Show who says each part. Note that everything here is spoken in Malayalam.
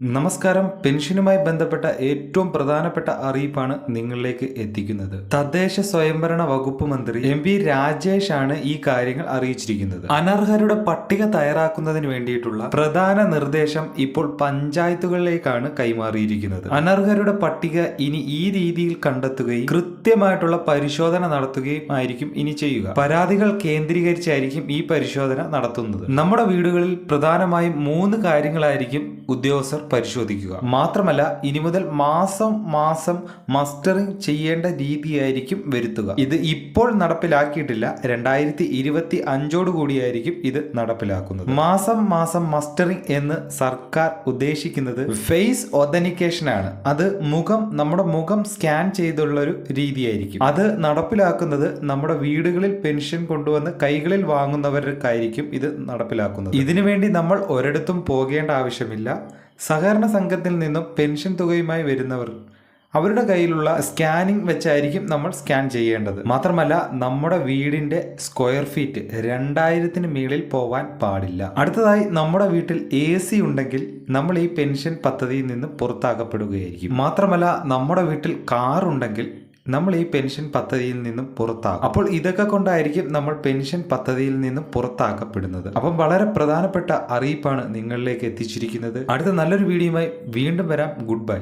Speaker 1: നമസ്കാരം. പെൻഷനുമായി ബന്ധപ്പെട്ട ഏറ്റവും പ്രധാനപ്പെട്ട അറിയിപ്പാണ് നിങ്ങളിലേക്ക് എത്തിക്കുന്നത്. തദ്ദേശ സ്വയംഭരണ വകുപ്പ് മന്ത്രി എം വി രാജേഷ് ആണ് ഈ കാര്യങ്ങൾ അറിയിച്ചിരിക്കുന്നത്. അനർഹരുടെ പട്ടിക തയ്യാറാക്കുന്നതിന് വേണ്ടിയിട്ടുള്ള പ്രധാന നിർദ്ദേശം ഇപ്പോൾ പഞ്ചായത്തുകളിലേക്കാണ് കൈമാറിയിരിക്കുന്നത്. അനർഹരുടെ പട്ടിക ഇനി ഈ രീതിയിൽ കണ്ടെത്തുകയും കൃത്യമായിട്ടുള്ള പരിശോധന നടത്തുകയും ആയിരിക്കും ഇനി ചെയ്യുക. പരാതികൾ കേന്ദ്രീകരിച്ചായിരിക്കും ഈ പരിശോധന നടത്തുന്നത്. നമ്മുടെ വീടുകളിൽ പ്രധാനമായും മൂന്ന് കാര്യങ്ങളായിരിക്കും ഉദ്യോഗസ്ഥർ പരിശോധിക്കുക. മാത്രമല്ല ഇനി മുതൽ മാസം മാസം മസ്റ്ററിംഗ് ചെയ്യേണ്ട രീതിയായിരിക്കും വരുത്തുക. ഇത് ഇപ്പോൾ നടപ്പിലാക്കിയിട്ടില്ല. രണ്ടായിരത്തി ഇരുപത്തി അഞ്ചോട് കൂടിയായിരിക്കും ഇത് നടപ്പിലാക്കുന്നത്. മാസം മാസം മസ്റ്ററിംഗ് എന്ന് സർക്കാർ ഉദ്ദേശിക്കുന്നത് ഫേസ് ഒതനിക്കേഷൻ ആണ് അത് മുഖം നമ്മുടെ മുഖം സ്കാൻ ചെയ്തുള്ള ഒരു രീതിയായിരിക്കും. അത് നടപ്പിലാക്കുന്നത് നമ്മുടെ വീടുകളിൽ പെൻഷൻ കൊണ്ടുവന്ന് കൈകളിൽ വാങ്ങുന്നവർക്കായിരിക്കും ഇത് നടപ്പിലാക്കുന്നത്. ഇതിനുവേണ്ടി നമ്മൾ ഒരിടത്തും പോകേണ്ട ആവശ്യമില്ല. സഹകരണ സംഘത്തിൽ നിന്നും പെൻഷൻ തുകയുമായി വരുന്നവർ അവരുടെ കയ്യിലുള്ള സ്കാനിങ് വെച്ചായിരിക്കും നമ്മൾ സ്കാൻ ചെയ്യേണ്ടത്. മാത്രമല്ല നമ്മുടെ വീടിന്റെ സ്ക്വയർ ഫീറ്റ് രണ്ടായിരത്തിന് മുകളിൽ പോവാൻ പാടില്ല. അടുത്തതായി നമ്മുടെ വീട്ടിൽ എ സി ഉണ്ടെങ്കിൽ നമ്മൾ ഈ പെൻഷൻ പദ്ധതിയിൽ നിന്ന് പുറത്താക്കപ്പെടുകയായിരിക്കും. മാത്രമല്ല നമ്മുടെ വീട്ടിൽ കാർ ഉണ്ടെങ്കിൽ നമ്മൾ ഈ പെൻഷൻ പദ്ധതിയിൽ നിന്നും പുറത്താകും അപ്പോൾ ഇതൊക്കെ കൊണ്ടായിരിക്കും നമ്മൾ പെൻഷൻ പദ്ധതിയിൽ നിന്നും പുറത്താക്കപ്പെടുന്നത്. അപ്പം വളരെ പ്രധാനപ്പെട്ട അറിയിപ്പാണ് നിങ്ങളിലേക്ക് എത്തിച്ചിരിക്കുന്നത്. അടുത്ത നല്ലൊരു വീഡിയോയുമായി വീണ്ടും വരാം. Good bye